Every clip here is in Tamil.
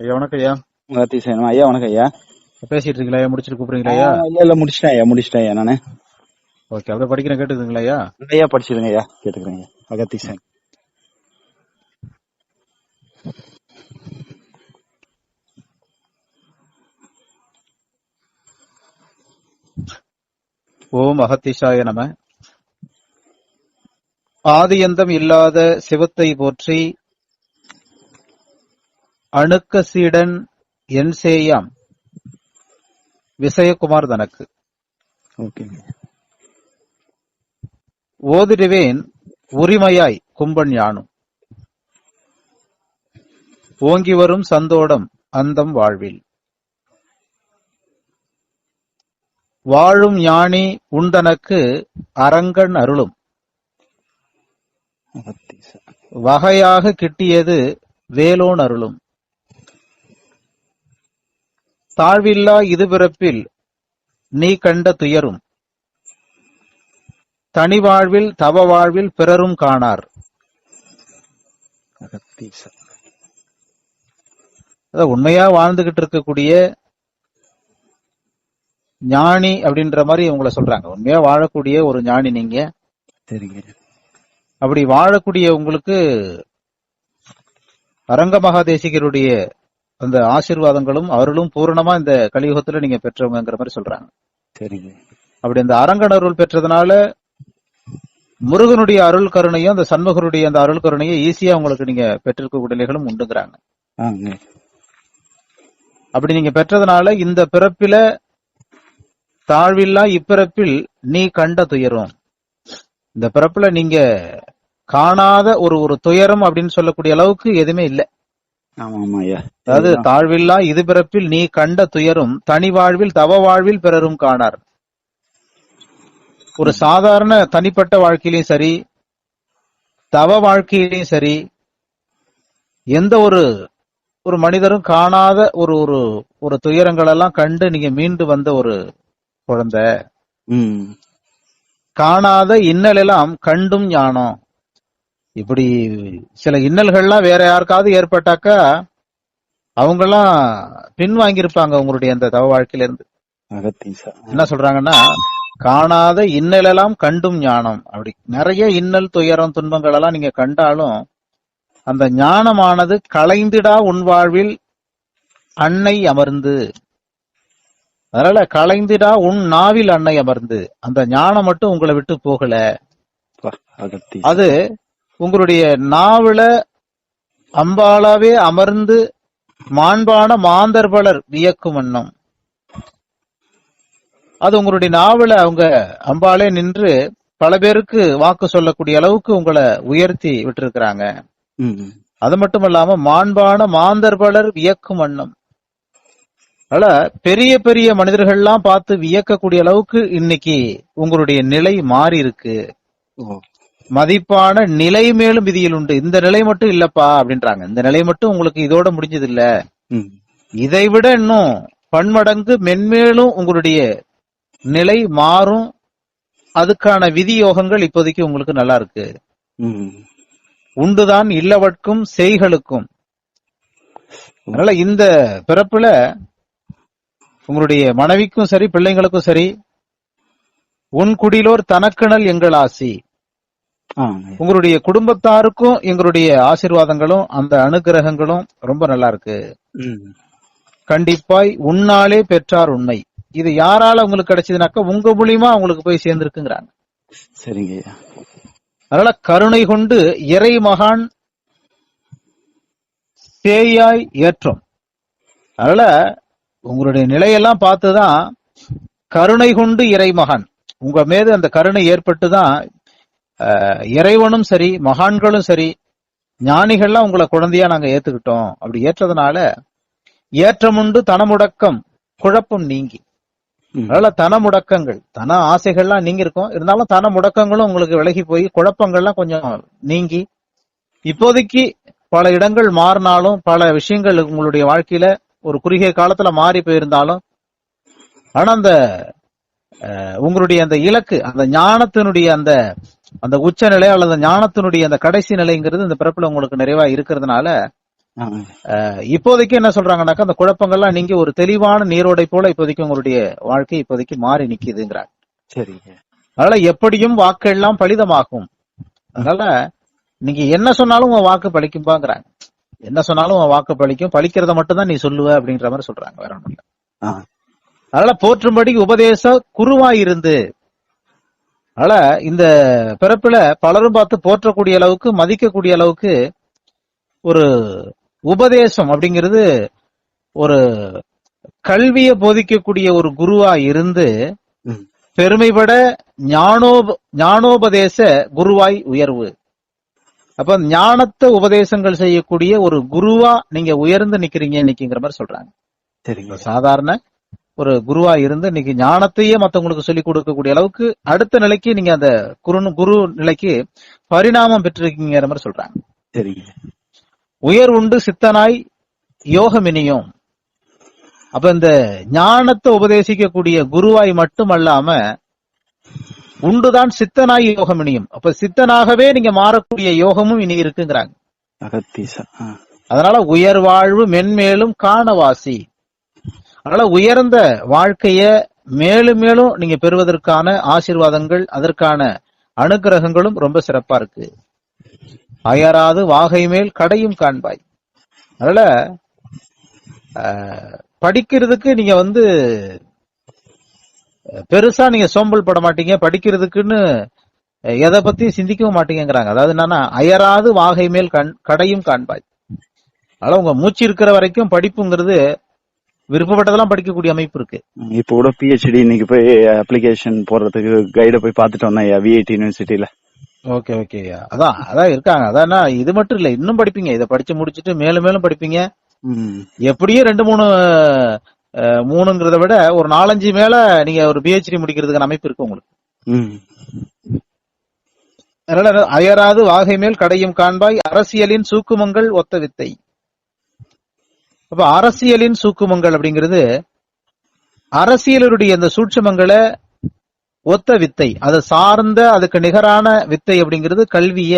ஐயா வணக்கம் ஐயா. அகத்தீசன் ஐயா வணக்கம் ஐயா. பேசிட்டு இருக்கீங்களா ஐயா? முடிச்சிட்டு கூப்பிடுறீங்களா ஐயா? இல்ல இல்ல முடிச்சிட்டேன் ஐயா முடிச்சிட்டேன் ஐயா நானு. ஓகே அப்படியே படிக்கிறேன் கேட்டுக்குங்களா ஐயா? ஐயா படிச்சிருங்க ஐயா. கேட்டுக்கிறேன் ஐயா. அகத்தீசன் ஓம் அகத்திஷாய நம. ஆதியந்தம் இல்லாத சிவத்தை போற்றி அணுக்க சீடன் என் சேயாம். விசயகுமார் தனக்கு. ஓதிடுவேன் உரிமையாய் கும்பன் யானும். ஓங்கி வரும் சந்தோடம் அந்தம் வாழ்வில். வாழும் ஞானி உண்டனக்கு அரங்கன் அருளும். வகையாக கிட்டியது வேலோன் அருளும். தாழ்வில்லா இது பிறப்பில் நீ கண்ட துயரும். தனி வாழ்வில் தவ வாழ்வில் பிறரும் காணார் உண்மையா வாழ்ந்துகிட்டு இருக்கக்கூடிய ஞானி அப்படின்ற மாதிரி உங்களை சொல்றாங்க. உண்மையா வாழக்கூடிய ஒரு ஞானி நீங்க. அப்படி வாழக்கூடிய உங்களுக்கு அரங்க மகாதேசிகருடைய அந்த ஆசீர்வாதங்களும் அவர்களும் பூரணமா இந்த கலியுகத்துல நீங்க பெற்றவங்கங்கிற மாதிரி சொல்றாங்க. சரிங்க. அப்படி அந்த அரங்கன் அருள் பெற்றதுனால முருகனுடைய அருள் கருணையும் அந்த சண்முகருடைய அந்த அருள் கருணையும் ஈஸியா உங்களுக்கு நீங்க பெற்றிருக்கக்கூடிய நிலைகளும் உண்டுங்கிறாங்க. அப்படி நீங்க பெற்றதுனால இந்த பிறப்பில தாழ்வில்லா இப்பிறப்பில் நீ கண்ட துயரம். இந்த பிறப்புல நீங்க காணாத ஒரு ஒரு துயரம் அப்படின்னு சொல்லக்கூடிய அளவுக்கு எதுவுமே இல்ல. அதாவது தாழ்வில்லா இது பிறப்பில் நீ கண்ட துயரும் தனி வாழ்வில் தவ வாழ்வில் பிறரும் காணார். ஒரு சாதாரண தனிப்பட்ட வாழ்க்கையிலயும் சரி தவ வாழ்க்கையிலயும் சரி எந்த ஒரு ஒரு மனிதரும் காணாத ஒரு ஒரு ஒரு துயரங்கள் எல்லாம் கண்டு நீங்க மீண்டு வந்த ஒரு குழந்தை. காணாத இன்னல் எல்லாம் கண்டும் ஞானம். இப்படி சில இன்னல்கள்லாம் வேற யாருக்காவது ஏற்பட்டாக்கா அவங்கெல்லாம் பின் வாங்கியிருப்பாங்க உங்களுடைய அந்த தவ வாழ்க்கையில இருந்து என்ன சொல்றாங்கன்னா காணாத இன்னலெல்லாம் கண்டும் ஞானம். அப்படி நிறைய இன்னல் துயரம் துன்பங்கள் எல்லாம் நீங்க கண்டாலும் அந்த ஞானமானது களைந்திடா உன் வாழ்வில் அன்னை அமர்ந்து. அதனால களைந்திடா உன் நாவில் அன்னை அமர்ந்து. அந்த ஞானம் மட்டும் உங்களை விட்டு போகல. அது உங்களுடைய நாவல அம்பாளாவே அமர்ந்து மாண்பான மாந்தர்பலர் வியக்கும் வண்ணம். அது உங்களுடைய நாவல அவங்க அம்பாளே நின்று பல பேருக்கு வாக்கு சொல்லக்கூடிய அளவுக்கு உங்களை உயர்த்தி விட்டிருக்கிறாங்க. அது மட்டும் இல்லாம மாண்பான மாந்தர்பலர் வியக்கும் வண்ணம். அதனால பெரிய பெரிய மனிதர்கள்லாம் பார்த்து வியக்கக்கூடிய அளவுக்கு இன்னைக்கு உங்களுடைய நிலை மாறி இருக்கு மதிப்பான நிலை மேலும் விதியில் உண்டு. இந்த நிலை மட்டும் இல்லப்பா அப்படின்றாங்க. இந்த நிலை மட்டும் உங்களுக்கு இதோட முடிஞ்சது இல்ல இதை விட இன்னும் பன்மடங்கு மென்மேலும் உங்களுடைய நிலை மாறும். அதுக்கான விதி யோகங்கள் இப்போதைக்கு உங்களுக்கு நல்லா இருக்கு. உண்டுதான் இல்லவட்கும் செய்களுக்கும். அதனால இந்த பிறப்புல உங்களுடைய மனைவிக்கும் சரி பிள்ளைங்களுக்கும் சரி உன் குடிலோர் தனக்கிணல் எங்கள் ஆசி. உங்களுடைய குடும்பத்தாருக்கும் எங்களுடைய ஆசீர்வாதங்களும் அந்த அனுகிரகங்களும் ரொம்ப நல்லா இருக்கு கண்டிப்பாய் உன்னாலே பெற்றார் உண்மை. இது யாரால உங்களுக்கு கிடைச்சதுனாக்கா உங்க மூலியமா உங்களுக்கு போய் சேர்ந்திருக்குங்கிறாங்க. சரிங்க. அதனால கருணை கொண்டு இறை மகான் சேயாய் ஏற்றம். அதனால உங்களுடைய நிலையெல்லாம் பார்த்துதான் கருணை கொண்டு இறை மகான். உங்க மீது அந்த கருணை ஏற்பட்டுதான் அஹ், இறைவனும் சரி மகான்களும் சரி ஞானிகள்லாம் உங்களை குழந்தையா நாங்க ஏத்துக்கிட்டோம். அப்படி ஏற்றதுனால ஏற்றமுண்டு தனமுடக்கம் குழப்பம் நீங்கி. அதனால தன முடக்கங்கள் தன ஆசைகள்லாம் நீங்கி இருக்கும் இருந்தாலும் தன முடக்கங்களும் உங்களுக்கு விலகி போய் குழப்பங்கள்லாம் கொஞ்சம் நீங்கி. இப்போதைக்கு பல இடங்கள் மாறினாலும் பல விஷயங்கள் உங்களுடைய வாழ்க்கையில ஒரு குறுகிய காலத்துல மாறி போயிருந்தாலும் ஆனா அந்த உங்களுடைய அந்த இலக்கு அந்த ஞானத்தினுடைய அந்த அந்த உச்ச நிலை அல்லது ஞானத்தினுடைய அந்த கடைசி நிலைங்கிறது இந்த பிறப்புல உங்களுக்கு நிறைவா இருக்கிறதுனால இப்போதைக்கு என்ன சொல்றாங்கன்னாக்கா அந்த குழப்பங்கள்லாம் நீங்க ஒரு தெளிவான நீரோடை போல இப்போதைக்கு உங்களுடைய வாழ்க்கை இப்போதைக்கு மாறி நிக்குதுங்கிறாங்க சரிங்க அதனால எப்படியும் வாக்கெல்லாம் பலிதமாகும். அதனால நீங்க என்ன சொன்னாலும் உன் வாக்கு பலிக்கும்பாங்கிறாங்க. என்ன சொன்னாலும் உன் வாக்கு பலிக்கும். பலிக்கிறத மட்டும் தான் நீ சொல்லுவ அப்படின்ற மாதிரி சொல்றாங்க வேற ஒண்ணும் அதனால போற்றும்படி உபதேச குருவாயிருந்து அதனால இந்த பிறப்புல பலரும் பார்த்து போற்றக்கூடிய அளவுக்கு மதிக்கக்கூடிய அளவுக்கு ஒரு உபதேசம் அப்படிங்கிறது ஒரு கல்வியை போதிக்கக்கூடிய ஒரு குருவா இருந்து ம். பெருமைப்பட ஞானோப ஞானோபதேச குருவாய் உயர்வு. அப்ப ஞானத்தை உபதேசங்கள் செய்யக்கூடிய ஒரு குருவா நீங்க உயர்ந்து நிக்கிறீங்க இன்னைக்குங்கிற மாதிரி சொல்றாங்க. சரிங்க. சாதாரண ஒரு குருவா இருந்து இன்னைக்கு ஞானத்தையே மத்தவங்களுக்கு சொல்லிக் கொடுக்கக்கூடிய அளவுக்கு அடுத்த நிலைக்கு நீங்க அந்த குரு குரு நிலைக்கு பரிணாமம் பெற்றிருக்கீங்கிற மாதிரி சொல்றாங்க. சரிங்க. உயர் உண்டு சித்தனாய் யோகமினியும் அப்ப இந்த ஞானத்தை உபதேசிக்கக்கூடிய குருவாய் மட்டுமல்லாம உண்டுதான் சித்தனாய் யோகமினியும் அப்ப சித்தனாகவே நீங்க மாறக்கூடிய யோகமும் இனி இருக்குங்கிறாங்க. அதனால உயர் வாழ்வு மென்மேலும் காணவாசி. அதனால உயர்ந்த வாழ்க்கைய மேலும் மேலும் நீங்க பெறுவதற்கான ஆசீர்வாதங்கள் அதற்கான அனுகிரகங்களும் ரொம்ப சிறப்பா இருக்கு. அயராது வாகை மேல் கடையும் காண்பாய். அதனால படிக்கிறதுக்கு நீங்க வந்து பெருசா நீங்க சோம்பல் பட மாட்டீங்க படிக்கிறதுக்குன்னு எதை பத்தியும் சிந்திக்கவும் மாட்டீங்கிறாங்க அதாவது என்னன்னா அயராது வாகை மேல் கண் கடையும் காண்பாய். அதனால உங்க மூச்சு இருக்கிற வரைக்கும் படிப்புங்கிறது விருப்பப்பட்டதெல்லாம் படிக்கக்கூடிய அமைப்பு இருக்கு. இப்போ கூட பிஹெச்டி இன்னைக்கு போய் அப்ளிகேஷன் போடுறதுக்கு கைட போய் பார்த்துட்டு வந்தேன் விஐடி யூனிவர்சிட்டியில ஓகே ஓகே அதான் அதான் இருக்காங்க. அதான் இது மட்டும் இல்ல இன்னும் படிப்பீங்க. இதை படிச்சு முடிச்சுட்டு மேலும் மேலும் படிப்பீங்க. எப்படியும் ரெண்டு மூணு மூணுங்கிறத விட ஒரு நாலஞ்சு மேல நீங்க ஒரு பிஹெச்டி முடிக்கிறதுக்கான அமைப்பு இருக்கு உங்களுக்கு. அதனால அயராது வாகை மேல் கடையும் காண்பாய் அரசியலின் சூக்குமங்கள் ஒத்த வித்தை. அப்ப அரசியலின் சூக்குமங்கள் அப்படிங்கிறது அரசியலுடைய அந்த சூட்சமங்களை ஒத்த வித்தை அதை சார்ந்த அதுக்கு நிகரான வித்தை அப்படிங்கிறது கல்விய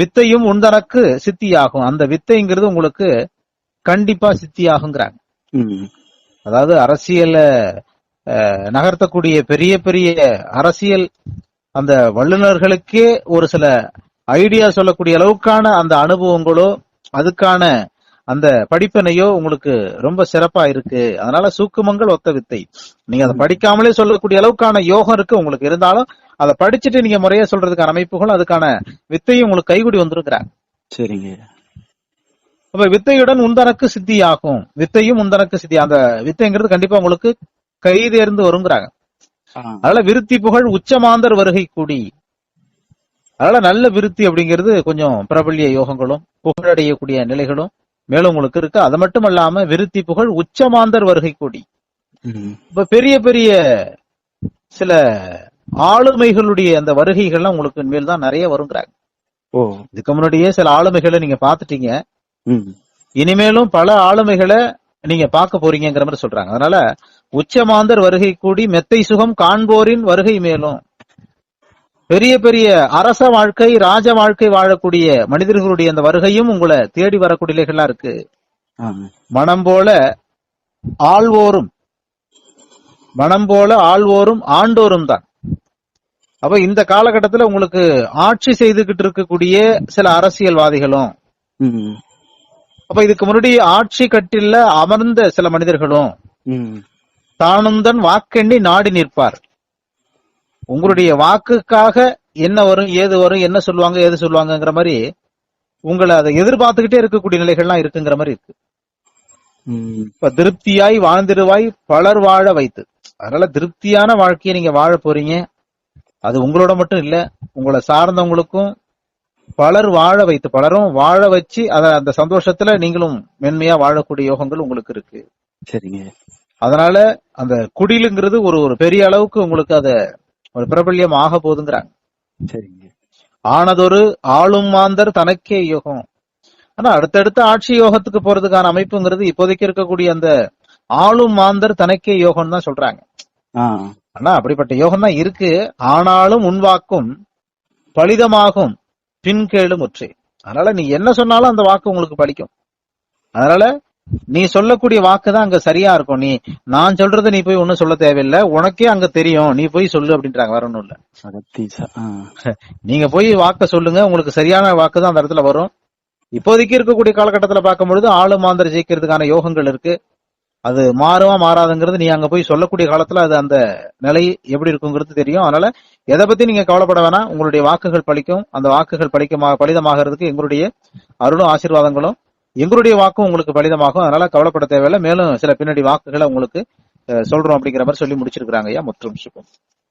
வித்தையும் உந்தனக்கு சித்தியாகும். அந்த வித்தைங்கிறது உங்களுக்கு கண்டிப்பா சித்தியாகுங்கிறாங்க. அதாவது அரசியல நகர்த்தக்கூடிய பெரிய பெரிய அரசியல் அந்த வல்லுநர்களுக்கே ஒரு சில ஐடியா சொல்லக்கூடிய அளவுக்கான அந்த அனுபவங்களோ அதுக்கான அந்த படிப்பினையோ உங்களுக்கு ரொம்ப சிறப்பா இருக்கு. அதனால சூக்குமங்கள் ஒத்த வித்தை. நீங்க அதை படிக்காமலே சொல்லக்கூடிய அளவுக்கான யோகம் இருக்கு உங்களுக்கு. இருந்தாலும் அதை படிச்சுட்டு நீங்க முறையா சொல்றதுக்கான அமைப்புகள் அதுக்கான வித்தையும் உங்களுக்கு கைகூடி வந்திருக்கிறாங்க சரிங்க. அப்ப வித்தையுடன் உந்தனக்கு சித்தியாகும். வித்தையும் உந்தனக்கு சித்தி. அந்த வித்தைங்கிறது கண்டிப்பா உங்களுக்கு கைதேர்ந்து வருங்கிறாங்க. அதனால விருத்தி புகழ் உச்சமாந்தர் வருகை கூடி. அதனால நல்ல விருத்தி அப்படிங்கிறது கொஞ்சம் பிரபல்ய யோகங்களும் புகழடையக்கூடிய நிலைகளும் மேலும் உங்களுக்கு இருக்கு. அது மட்டும் இல்லாம விருத்தி புகழ் உச்சமாந்தர் வருகை கூடி. இப்ப பெரிய பெரிய சில ஆளுமைகளுடைய அந்த வருகைகள்லாம் உங்களுக்கு இனிமேல் தான் நிறைய வருங்கிறாங்க. இதுக்கு முன்னாடியே சில ஆளுமைகளை நீங்க பாத்துட்டீங்க இனிமேலும் பல ஆளுமைகளை நீங்க பார்க்க போறீங்கங்கிற மாதிரி சொல்றாங்க. அதனால உச்சமாந்தர் வருகை கூடி மெத்தை சுகம் காண்போரின் வருகை மேலும். பெரிய பெரிய அரச வாழ்க்கை ராஜ வாழ்க்கை வாழக்கூடிய மனிதர்களுடைய அந்த வருகையும் உங்களை தேடி வரக்கூடிய நிலைகளா இருக்கு. மனம் போல ஆள்வோரும் மனம் போல ஆள்வோரும் ஆண்டோரும் தான். அப்ப இந்த காலகட்டத்துல உங்களுக்கு ஆட்சி செய்துகிட்டு இருக்கக்கூடிய சில அரசியல்வாதிகளும் அப்ப இதுக்கு முன்னாடி ஆட்சி கட்டில்ல அமர்ந்த சில மனிதர்களும் தானும் தன் வாக்கெண்ணி நாடி நிற்பார். உங்களுடைய வாக்குக்காக என்ன வரும் ஏது வரும் என்ன சொல்லுவாங்க ஏது சொல்லுவாங்கங்கிற மாதிரி உங்களை அதை எதிர்பார்த்துக்கிட்டே இருக்கக்கூடிய நிலைகள்லாம் இருக்குங்கிற மாதிரி இருக்கு. இப்ப திருப்தியாய் வாழ்ந்திருவாய் பலர் வாழ வைத்து. அதனால திருப்தியான வாழ்க்கையை நீங்க வாழ போறீங்க. அது உங்களோட மட்டும் இல்ல உங்களை சார்ந்தவங்களுக்கும் பலர் வாழ வைத்து பலரும் வாழ வச்சு அத அந்த சந்தோஷத்துல நீங்களும் மென்மையா வாழக்கூடிய யோகங்கள் உங்களுக்கு இருக்கு. சரிங்க. அதனால அந்த குடிலுங்கிறது ஒரு ஒரு பெரிய அளவுக்கு உங்களுக்கு அத ஒரு பிரபல்யம் ஆக போகுதுங்கிறாங்க. சரிங்க. ஆனதொரு ஆளும் மாந்தர் தனக்கே யோகம். ஆனா அடுத்தடுத்த ஆட்சி யோகத்துக்கு போறதுக்கான அமைப்புங்கிறது இப்போதைக்கு இருக்கக்கூடிய அந்த ஆளும் மாந்தர் தனக்கே யோகம் தான் சொல்றாங்க. ஆனா அப்படிப்பட்ட யோகம் தான் இருக்கு. ஆனாலும் உன்வாக்கும் பலிதமாகும். பின் கேளும் ஒற்றே. அதனால நீ என்ன சொன்னாலும் அந்த வாக்கு உங்களுக்கு பலிக்கும். அதனால நீ சொல்லக்கூடிய வாக்கு தான் அங்க சரியா இருக்கும். நீ நான் சொல்றது நீ போய் ஒன்னும் சொல்ல தேவையில்லை. உனக்கே அங்க தெரியும். நீ போய் சொல்லு அப்படின்றாங்க. வேற ஒண்ணும் இல்ல. நீங்க போய் வாக்க சொல்லுங்க. உங்களுக்கு சரியான வாக்கு தான் அந்த இடத்துல வரும். இப்போதைக்கு இருக்கக்கூடிய காலகட்டத்துல பார்க்கும்பொழுது ஆளு மாந்தர் ஜெயிக்கிறதுக்கான யோகங்கள் இருக்கு. அது மாறுமா மாறாதுங்கிறது நீ அங்க போய் சொல்லக்கூடிய காலத்துல அது அந்த நிலை எப்படி இருக்குங்கிறது தெரியும். அதனால எதை பத்தி நீங்க கவலைப்பட வேணாம். உங்களுடைய வாக்குகள் பலிக்கும் அந்த வாக்குகள் பலிக்கமா பலிதமாகிறதுக்கு எங்களுடைய அருளும் ஆசீர்வாதங்களும் எங்களுடைய வாக்கும் உங்களுக்கு பலிதமாகும். அதனால கவலைப்பட தேவையில்லை. மேலும் சில பின்னாடி வாக்குகளை உங்களுக்கு சொல்றோம் அப்படிங்கிற மாதிரி சொல்லி முடிச்சிருக்காங்க ஐயா. மற்றும் சுகம்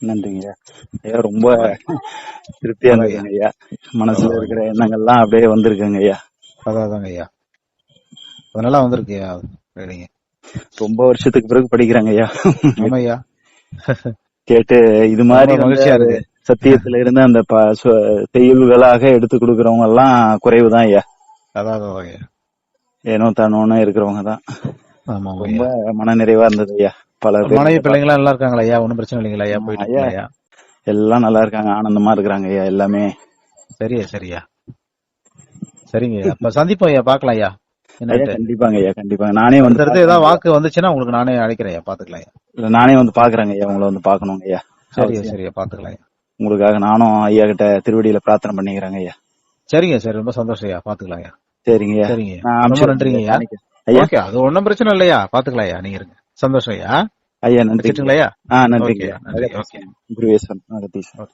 நன்றிங்க ஐயா. ஐயா ரொம்ப திருப்தியா இருந்துங்க ஐயா. மனசுல இருக்கிற எண்ணங்கள்லாம் அப்படியே வந்திருக்குங்க ஐயா. அதாதாங்க ஐயா. அதனால வந்திருக்கு ஐயா. ரொம்ப வருஷத்துக்கு பிறகு படிக்கிறாங்க ஐயா. ஆமா ஐயா கேட்டு இது மாதிரி மகிழ்ச்சியா இருக்கு. சத்தியத்துல இருந்து அந்த செய்யுள்களாக எடுத்து கொடுக்கறவங்க எல்லாம் குறைவுதான் ஐயா. அதான் ஐயா. ஏனோ தானோன்னு இருக்கிறவங்க தான். ஆமா ரொம்ப மன நிறைவா இருந்தது ஐயா. பல மனைவி பிள்ளைங்களா நல்லா இருக்காங்களா ஐயா? ஒன்னும் பிரச்சனை இல்லைங்களா ஐயா? போயிட்டு ஐயா. எல்லாம் நல்லா இருக்காங்க ஆனந்தமா இருக்கிறாங்க ஐயா எல்லாமே. சரியா சரியா. சரிங்க அப்ப சந்திப்போம் ஐயா. பாக்கலாம் ஐயா. கண்டிப்பாங்க ஐயா கண்டிப்பாங்க. நானே வந்து அடுத்தடுத்து ஏதாவது வாக்கு வந்துச்சுன்னா உங்களுக்கு நானே அழைக்கிறேன் ஐயா. பாத்துக்கலாம் இல்ல, நானே வந்து பாக்குறேங்க ஐயா. உங்களை வந்து பாக்கணுங்க ஐயா. சரியா சரியா. பாத்துக்கலாம் ஐயா. உங்களுக்காக நானும் ஐயா கிட்ட திருவடியில பிரார்த்தனை பண்ணிக்கிறேங்க ஐயா. சரிங்க சரி. ரொம்ப சந்தோஷம் ஐயா. பாத்துக்கலாம் ஐயா. சரிங்க ஐயா. சரிங்க ஐயா. நான் ரொம்ப அனுப்பிச்சு நன்றிங்க ஐயா. விடுறேன். ஐயா. ஓகே அது ஒன்னும் பிரச்சனை இல்லையா? பாத்துக்கலாம் ஐயா நீங்க இருங்க. சந்தோஷம் ஐயா. ஐயா நன்றி. வச்சுட்டுங்களா ஐயா? ஆ நன்றி ஓகே நன்றி. ஓகே. குருவேசன் அகத்தீஸ்வரன்